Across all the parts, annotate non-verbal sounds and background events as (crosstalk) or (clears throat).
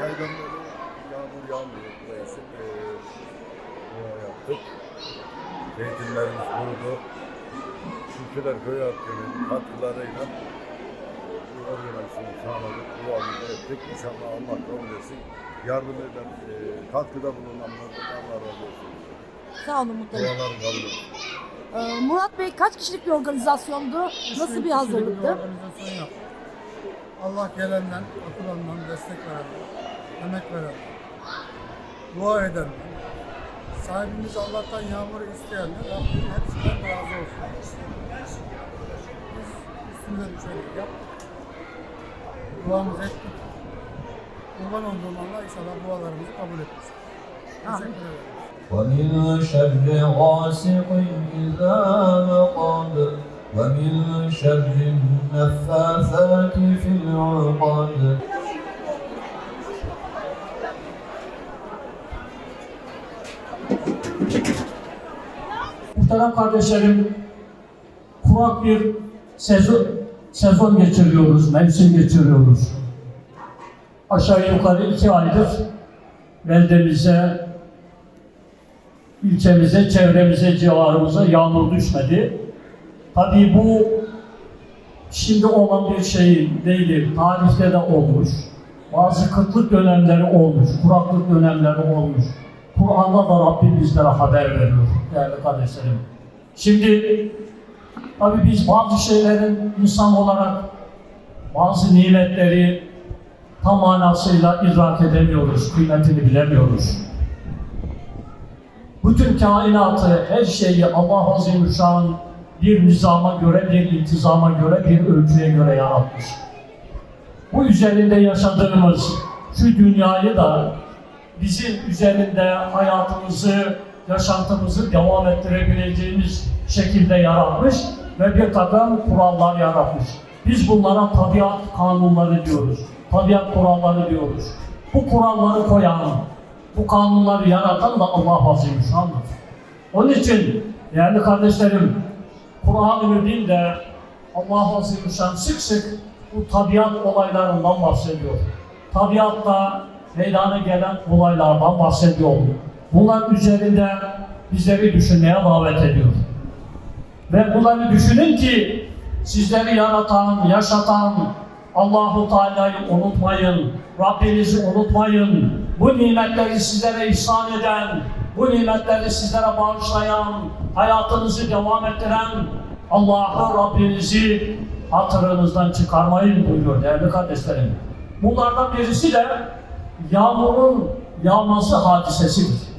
iki aydan beri yağmur yağmıyor. Dolayısıyla eee dua yaptık. Zeytinlerimiz kurudu. Çiftçiler köy halkının katkılarıyla bu organizasyonu sağladık. Duamızı ettik. İnşallah Allah kabul etsin. Yardım eden, eee katkıda bulunanlardan Allah razı olsun. Sağ olun muhtarım. Dualar kabul etsin. Ee, Murat Bey kaç kişilik bir organizasyondu? Nasıl bir hazırlıktı? organizasyon yaptık. Allah gelenden, atılandan destek veren, emek veren, dua eden, sahibimiz Allah'tan yağmuru isteyenler Rabbim hepsinden razı olsun. Biz üstümüze düşeni yaptık. Duamızı ettik. Kurban olduğum Allah inşallah dualarımızı kabul etmiştir. Teşekkür ederim. ومن شر غاسق إذا وقب ومن شر النفاثات في العقد Muhterem kardeşlerim, kurak bir sezon, sezon geçiriyoruz, mevsim geçiriyoruz. Aşağı yukarı iki aydır beldemize, ilçemize, çevremize, civarımıza yağmur düşmedi. Tabii bu şimdi olan bir şey değil, tarihte de olmuş. Bazı kıtlık dönemleri olmuş, kuraklık dönemleri olmuş. Kur'an'da da Rabbim bizlere haber veriyor değerli kardeşlerim. Şimdi tabii biz bazı şeylerin insan olarak bazı nimetleri tam manasıyla idrak edemiyoruz, kıymetini bilemiyoruz. Bütün kainatı, her şeyi Allah Azimüşşan bir nizama göre, bir intizama göre, bir ölçüye göre yaratmış. Bu üzerinde yaşadığımız şu dünyayı da bizim üzerinde hayatımızı, yaşantımızı devam ettirebileceğimiz şekilde yaratmış ve bir takım kurallar yaratmış. Biz bunlara tabiat kanunları diyoruz. Tabiat kuralları diyoruz. Bu kuralları koyan, bu kanunları yaratan da Allah Azimüşşan'dır. Onun için değerli kardeşlerim, Kur'an-ı Mübin'de Allah Azimüşşan sık sık bu tabiat olaylarından bahsediyor. Tabiatta meydana gelen olaylardan bahsediyor. Bunlar üzerinde bizleri düşünmeye davet ediyor. Ve bunları düşünün ki sizleri yaratan, yaşatan Allahu Teala'yı unutmayın. Rabbinizi unutmayın. Bu nimetleri sizlere ihsan eden, bu nimetleri sizlere bağışlayan, hayatınızı devam ettiren Allah'ı Rabbinizi hatırınızdan çıkarmayın buyuruyor değerli kardeşlerim. Bunlardan birisi de yağmurun yağması hadisesidir.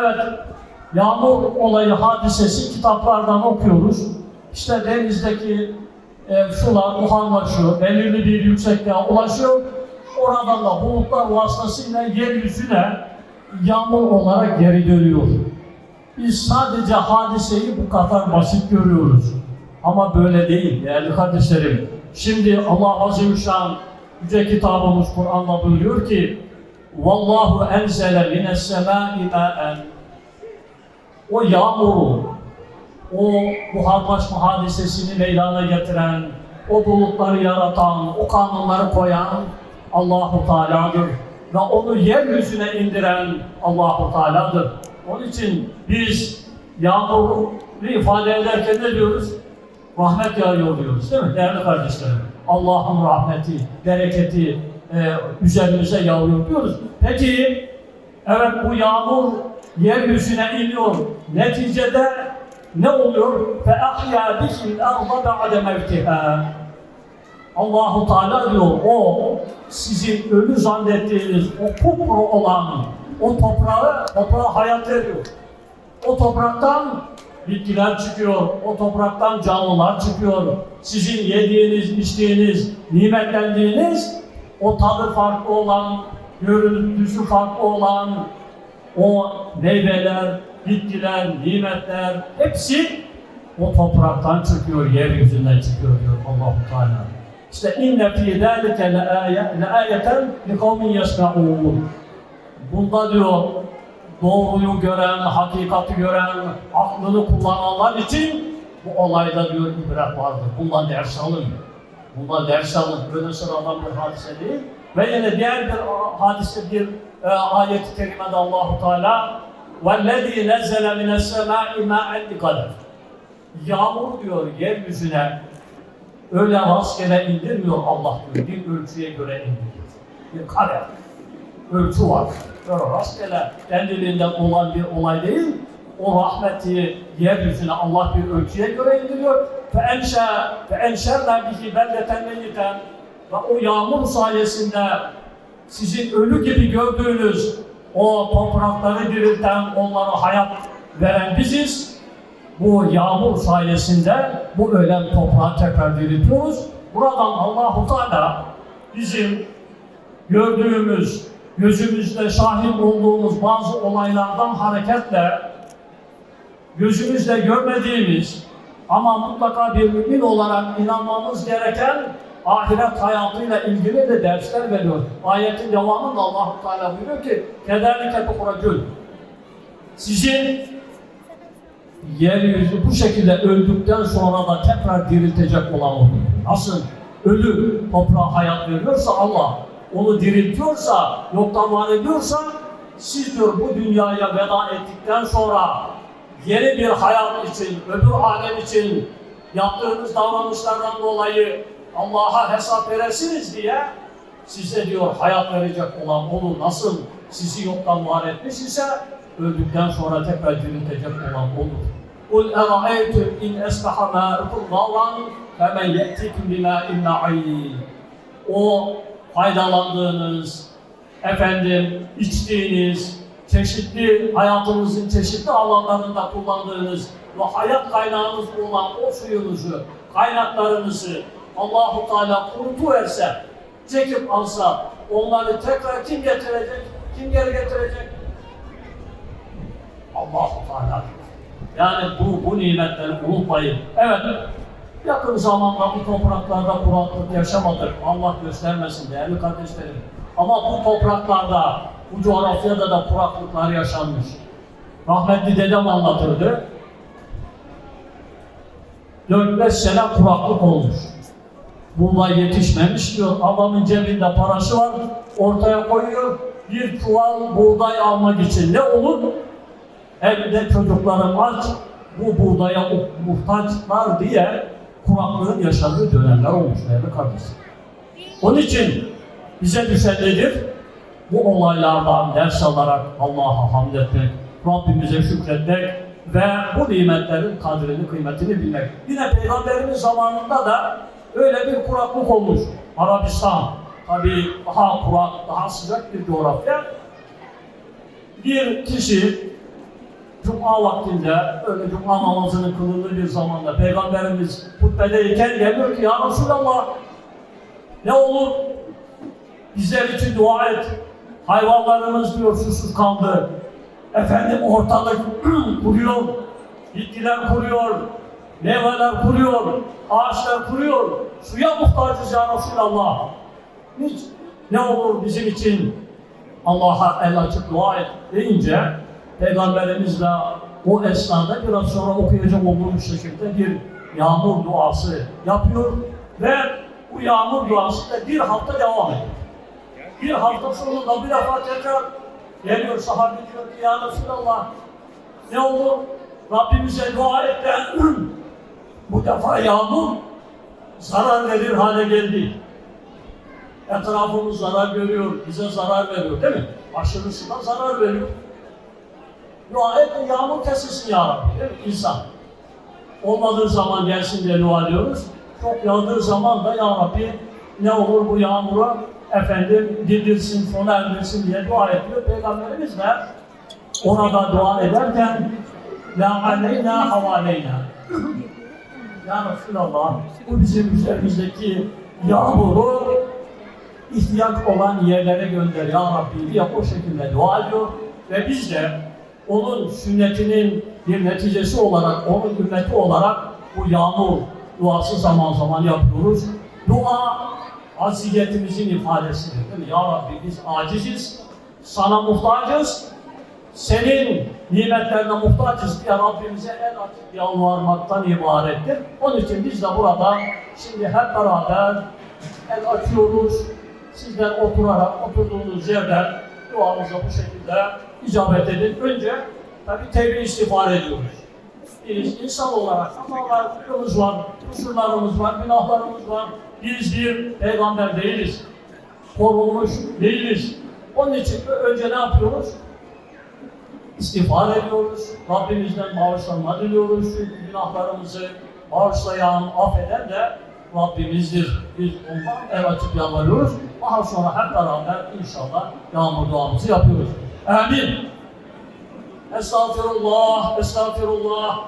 Evet, yağmur olayı hadisesi kitaplardan okuyoruz. İşte denizdeki e, sular buharlaşıyor, belirli bir yüksekliğe ulaşıyor. Oradan da bulutlar vasıtasıyla yeryüzüne yağmur olarak geri dönüyor. Biz sadece hadiseyi bu kadar basit görüyoruz. Ama böyle değil değerli kardeşlerim. Şimdi Allah Azimüşşan Yüce kitabımız Kur'an'da buyuruyor ki Vallahu enzele mines semâi mâen O yağmuru, o buharlaşma hadisesini meydana getiren, o bulutları yaratan, o kanunları koyan Allahu Teala'dır. Ve onu yeryüzüne indiren Allahu Teala'dır. Onun için biz yağmuru ifade ederken ne diyoruz? Rahmet yağıyor diyoruz değil mi değerli kardeşlerim? Allah'ın rahmeti, bereketi e, üzerimize yağıyor diyoruz. Peki, evet bu yağmur yeryüzüne iniyor. Neticede ne oluyor? فَاَحْيَا بِهِ الْاَرْضَ بَعْدَ مَوْتِهَا Allahu Teala diyor o sizin ölü zannettiğiniz o kupru olan o toprağı, toprağa hayat veriyor. O topraktan bitkiler çıkıyor, o topraktan canlılar çıkıyor. Sizin yediğiniz, içtiğiniz, nimetlendiğiniz, o tadı farklı olan, görüntüsü farklı olan o meyveler, bitkiler, nimetler hepsi o topraktan çıkıyor, yeryüzünden çıkıyor diyor Allahu Teala. İşte inne fi zalike le ayeten li kavmin yesmaun. Bunda diyor doğruyu gören, hakikati gören, aklını kullananlar için bu olayda diyor ibret vardır. Bundan ders alın. Bundan ders alın. Böyle sıradan bir hadise değil. Ve yine diğer bir hadise bir e, ayet-i kerimede Allahu Teala وَالَّذ۪ي نَزَّلَ مِنَ السَّمَاءِ مَاءً بِقَدَرٍ Yağmur diyor yeryüzüne öyle rastgele indirmiyor Allah diyor. Bir ölçüye göre indiriyor. Bir kader. Ölçü var. Böyle rastgele kendiliğinden olan bir olay değil. O rahmeti yeryüzüne Allah bir ölçüye göre indiriyor. فَاَنْشَا فَاَنْشَرْنَا بِهِ بَلْدَةً مَيِّتًا Ve o yağmur sayesinde sizin ölü gibi gördüğünüz o toprakları dirilten, onlara hayat veren biziz. Bu yağmur sayesinde bu ölen toprağı tekrar diriltiyoruz. Buradan Allahu Teala bizim gördüğümüz, gözümüzde şahit olduğumuz bazı olaylardan hareketle gözümüzle görmediğimiz ama mutlaka bir mümin olarak inanmamız gereken ahiret hayatıyla ilgili de dersler veriyor. Ayetin devamında Allah Teala buyuruyor ki kederlike tuhracun. Sizin yeryüzü bu şekilde öldükten sonra da tekrar diriltecek olan odur. Nasıl ölü toprağa hayat veriyorsa Allah, onu diriltiyorsa, yoktan var ediyorsa, siz diyor bu dünyaya veda ettikten sonra yeni bir hayat için, öbür alem için yaptığınız davranışlardan dolayı Allah'a hesap veresiniz diye size diyor hayat verecek olan onu nasıl sizi yoktan var etmiş ise öldükten sonra tekrar diriltecek olan odur. قُلْ اَرَأَيْتُمْ اِنْ اَسْبَحَ مَاءُكُمْ غَوْرًا فَمَنْ يَأْتِكُمْ بِمَاءٍ مَعِينٍ O faydalandığınız, efendim içtiğiniz, çeşitli hayatınızın çeşitli alanlarında kullandığınız ve hayat kaynağınız olan o suyunuzu, kaynaklarınızı Allahu Teala kurutuverse, çekip alsa onları tekrar kim getirecek? Kim geri getirecek? Allahu Teala. Yani bu, bu nimetleri unutmayın. Evet, yakın zamanda bu topraklarda kuraklık yaşamadık. Allah göstermesin değerli kardeşlerim. Ama bu topraklarda, bu coğrafyada da kuraklıklar yaşanmış. Rahmetli dedem anlatırdı. 4-5 sene kuraklık olmuş. Buğday yetişmemiş diyor. Adamın cebinde parası var. Ortaya koyuyor. Bir çuval buğday almak için ne olur? Evde çocuklarım aç, bu buğdaya muhtaçlar diye kuraklığın yaşadığı dönemler olmuş değerli kardeşim. Onun için bize düşen nedir? Bu olaylardan ders alarak Allah'a hamd etmek, Rabbimize şükretmek ve bu nimetlerin kadrini, kıymetini bilmek. Yine Peygamberimiz zamanında da öyle bir kuraklık olmuş. Arabistan, tabii daha kurak, daha sıcak bir coğrafya. Bir kişi Cuma vaktinde, öyle Cuma namazının kılındığı bir zamanda Peygamberimiz hutbedeyken geliyor ki Ya Resulallah ne olur bizler için dua et. Hayvanlarımız diyor susuz kaldı. Efendim ortalık (clears throat) kuruyor, bitkiler kuruyor, meyveler kuruyor, ağaçlar kuruyor. Suya muhtacız ya Resulallah. Hiç ne olur bizim için Allah'a el açıp dua et deyince Peygamberimiz de o esnada biraz sonra okuyacak olduğumuz şekilde bir yağmur duası yapıyor ve bu yağmur duası da bir hafta devam ediyor. Bir hafta sonunda bir defa tekrar geliyor sahabe diyor ki ya Resulallah ne olur Rabbimize dua et de (clears throat) bu defa yağmur zarar verir hale geldi. Etrafımız zarar görüyor, bize zarar veriyor değil mi? Aşırısına zarar veriyor. Dua et de yağmur kesilsin ya Rabbi. Değil mi? İnsan. Olmadığı zaman gelsin diye dua ediyoruz. Çok yağdığı zaman da ya Rabbi ne olur bu yağmuru efendim dindirsin, sona erdirsin diye dua ediyor. Peygamberimiz de orada dua ederken La aleyna havaleyna Ya Resulallah bu bizim üzerimizdeki yağmuru ihtiyaç olan yerlere gönder ya Rabbi diye o şekilde dua ediyor ve biz de onun sünnetinin bir neticesi olarak, onun ümmeti olarak bu yağmur duası zaman zaman yapıyoruz. Dua aziyetimizin ifadesidir. Değil mi? Ya Rabbi biz aciziz, sana muhtacız, senin nimetlerine muhtacız diye Rabbimize el açıp yalvarmaktan ibarettir. Onun için biz de burada şimdi hep beraber el açıyoruz, Sizler oturarak oturduğunuz yerden duamıza bu şekilde icabet edin. Önce tabi tevbe istiğfar ediyoruz. Biz insan olarak hatalarımız var, kusurlarımız var, günahlarımız var. Biz bir peygamber değiliz. Korunmuş değiliz. Onun için önce ne yapıyoruz? İstiğfar ediyoruz. Rabbimizden bağışlanma diliyoruz. Çünkü günahlarımızı bağışlayan, affeden de Rabbimizdir. Biz ondan el açıp yalvarıyoruz. Daha sonra hep beraber inşallah yağmur duamızı yapıyoruz. Amin. Estağfirullah, estağfirullah,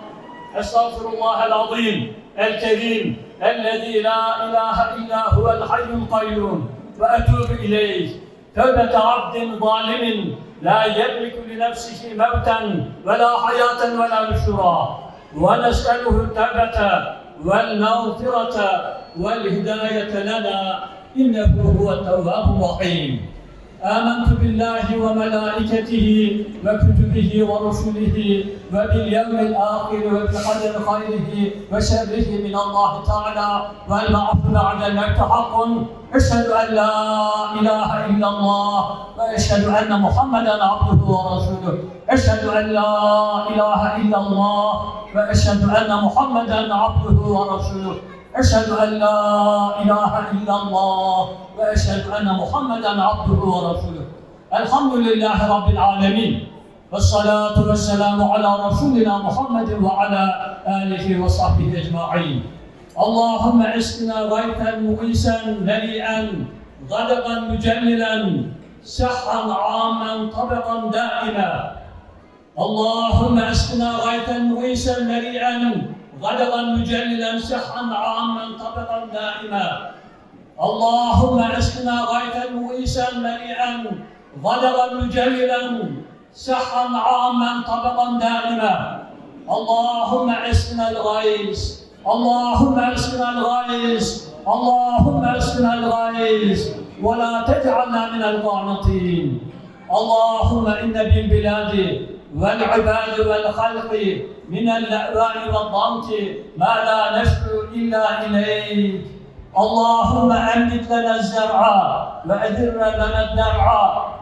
estağfirullah el-azim, el-kerim, ellezî la الذي لا إله إلا هو الحي القيوم وأتوب إليه. توبة عبد ظالم لا يملك لنفسه موتا ولا حياة ولا نشورا. ونسأله التوبة والمغفرة والهداية لنا إنه هو التواب الرحيم. آمنت بالله وملائكته وكتبه ورسله وباليوم الآخر وبقدر خيره وشره من الله تعالى. والبعث بعد الموت حق. أشهد أن لا إله إلا الله وأشهد أن محمدا عبده ورسوله. أشهد أن لا إله إلا الله وأشهد أن محمدا عبده ورسوله. أشهد أن لا إله إلا الله وأشهد أن محمدا عبده ورسوله. الحمد لله رب العالمين. والصلاة والسلام على رسولنا محمد وعلى آله وصحبه أجمعين. اللهم اسقنا غيثا مغيثا مليئا غدقا مجللا سحا عاما طبقا دائما. اللهم اسقنا غيثا مغيثا مليئا غدقا مجللا سحا عاما طبقا دائما. اللهم اسقنا غيثا مغيثا مليئا. غدقا مجللا سحا عاما طبقا دائما. اللهم اسقنا الغيث اللهم اسقنا الغيث اللهم اسقنا الغيث ولا تجعلنا من القانطين اللهم إن بالبلاد والعباد والخلق من اللأواء والضنك ما لا نشكو إلا إليك. اللهم أنبت لنا الزرع وأدر لنا الدرع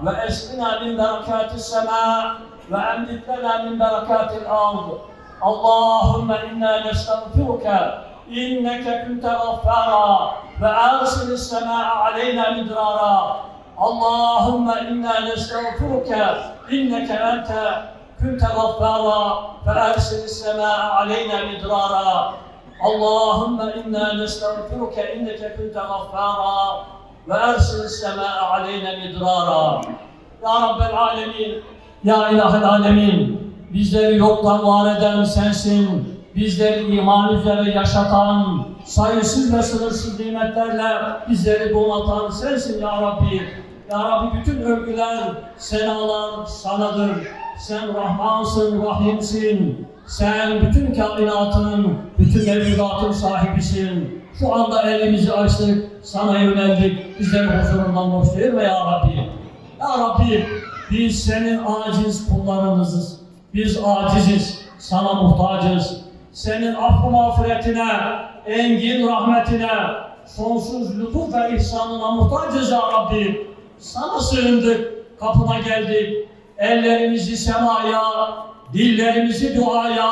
وأسقنا من بركات السماء وأنبت لنا من بركات الأرض. اللهم إنا نستغفرك إنك كنت غفارا فأرسل السماء علينا مدرارا. اللهم إنا نستغفرك إنك أنت كنت غفارا فأرسل السماء علينا مدرارا اللهم إنا نستغفرك إنك كنت غفارا وأرسل السماء علينا مدرارا Ya Rabbel Alemin, Ya İlahel Alemin, bizleri yoktan var eden sensin, bizleri iman üzere yaşatan, sayısız ve sınırsız nimetlerle bizleri donatan sensin Ya Rabbi. Ya Rabbi bütün övgüler, senalar sanadır. Sen Rahmansın, Rahimsin. Sen bütün kainatın, bütün mevcudatın sahibisin. Şu anda elimizi açtık, sana yöneldik. Bizleri huzurundan boş değirme Ya Rabbi. Ya Rabbi, biz senin aciz kullarınızız. Biz aciziz, sana muhtacız. Senin affı mağfiretine, engin rahmetine, sonsuz lütuf ve ihsanına muhtacız ya Rabbi. Sana sığındık, kapına geldik. Ellerimizi semaya, dillerimizi duaya,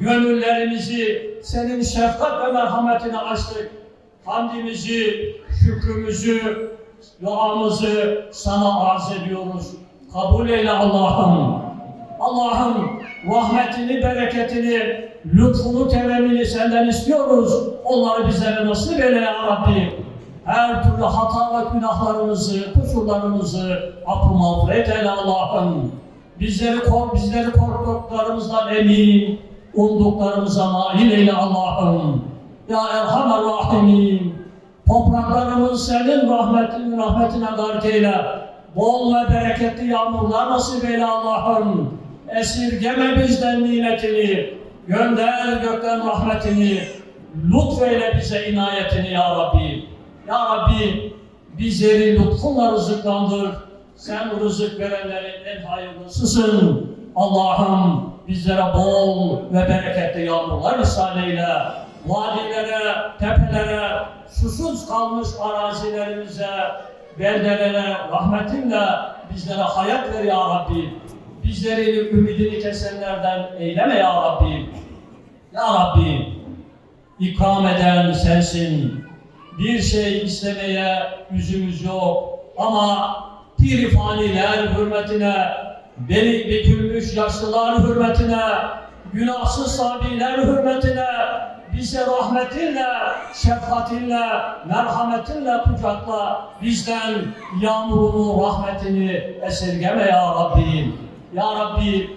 gönüllerimizi senin şefkat ve merhametine açtık. Hamdimizi, şükrümüzü, duamızı sana arz ediyoruz. Kabul eyle Allah'ım. Allah'ım rahmetini, bereketini, lütfunu, keremini senden istiyoruz. Onları bizlere nasip eyle ya Rabbi. Her türlü hata ve günahlarımızı, kusurlarımızı affı mağfiret eyle Allah'ım. Bizleri, kork, bizleri korktuklarımızdan emin, umduklarımıza nail eyle Allah'ım. Ya Erhamer Rahimin. Topraklarımız senin rahmetin, rahmetine gark eyle. Bol ve bereketli yağmurlar nasip eyle Allah'ım. Esirgeme bizden nimetini. Gönder gökten rahmetini. Lütfeyle bize inayetini ya Rabbi. Ya Rabbi bizleri lütfunla rızıklandır. Sen rızık verenlerin en hayırlısısın. Allah'ım bizlere bol ve bereketli yağmurlar ihsan eyle. Vadilere, tepelere, susuz kalmış arazilerimize, beldelere rahmetinle bizlere hayat ver ya Rabbi. Bizleri ümidini kesenlerden eyleme ya Rabbi. Ya Rabbi, ikram eden sensin. Bir şey istemeye yüzümüz yok. Ama piri faniler hürmetine, beni bükülmüş yaşlılar hürmetine, günahsız sabiler hürmetine, bize rahmetinle, şefkatinle, merhametinle kucakla, bizden yağmurunu, rahmetini esirgeme ya Rabbi. Ya Rabbi,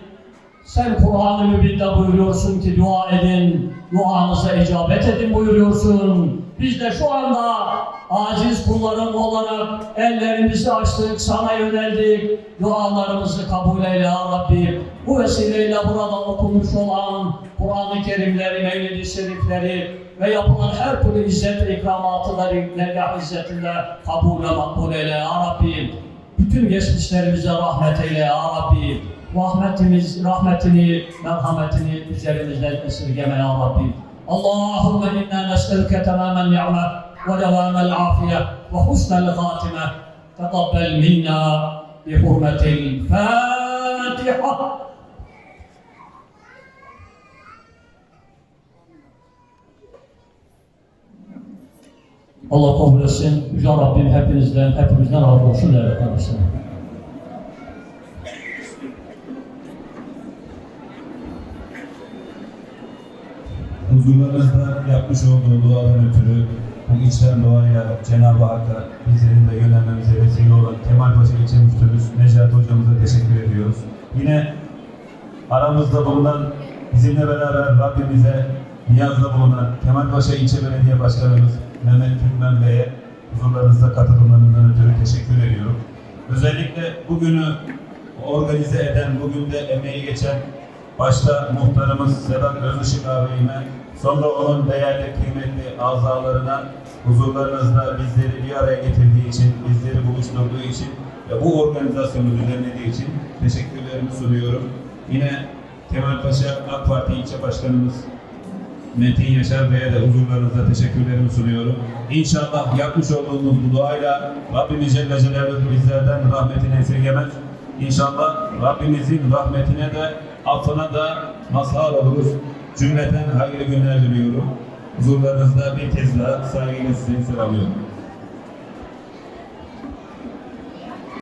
sen Kur'an-ı Mübin'de buyuruyorsun ki dua edin, duanıza icabet edin buyuruyorsun. Biz de şu anda aciz kulların olarak ellerimizi açtık, sana yöneldik. Dualarımızı kabul eyle ya Rabbi. Bu vesileyle burada okunmuş olan Kur'an-ı Kerimleri, Mevlid-i Şerifleri ve yapılan her türlü izzet ve ikramatları dergah izzetinde kabul ve makbul eyle ya Rabbi. Bütün geçmişlerimize rahmet eyle ya Rabbi. Rahmetimiz, rahmetini, merhametini üzerimizden esirgeme ya Rabbi. Allahümme inna nes'eluke tamamen ni'me ve devamel afiye ve husnel hatime. Tekabbel minna bi hurmetil Fatiha. Allah kabul etsin. Yüce Rabbim hepinizden, hepimizden razı olsun değerli kardeşlerim. Huzurlarınızda yapmış olduğu duadan ötürü bu içten duaya Cenab-ı Hakk'a bizlerin de yönelmemize vesile olan Kemal Paşa İlçe Müftümüz Necati Hocamıza teşekkür ediyoruz. Yine aramızda bulunan bizimle beraber Rabbimize niyazda bulunan Kemal Paşa İlçe Belediye Başkanımız Mehmet Türkmen Bey'e huzurlarınızda katılımlarından ötürü teşekkür ediyorum. Özellikle bugünü organize eden, bugün de emeği geçen başta muhtarımız Sedat Özışık ağabeyime, sonra onun değerli kıymetli azalarına huzurlarınızda bizleri bir araya getirdiği için, bizleri buluşturduğu için ve bu organizasyonu düzenlediği için teşekkürlerimi sunuyorum. Yine Kemal Paşa AK Parti ilçe başkanımız Metin Yaşar Bey'e de huzurlarınızda teşekkürlerimi sunuyorum. İnşallah yapmış olduğumuz bu duayla Rabbimiz Celle Celaluhu bizlerden rahmetini esirgemez. İnşallah Rabbimizin rahmetine de affına da mazhar oluruz. Cümleten hayırlı günler diliyorum. Huzurlarınızda bir kez daha saygıyla sizi selamlıyorum.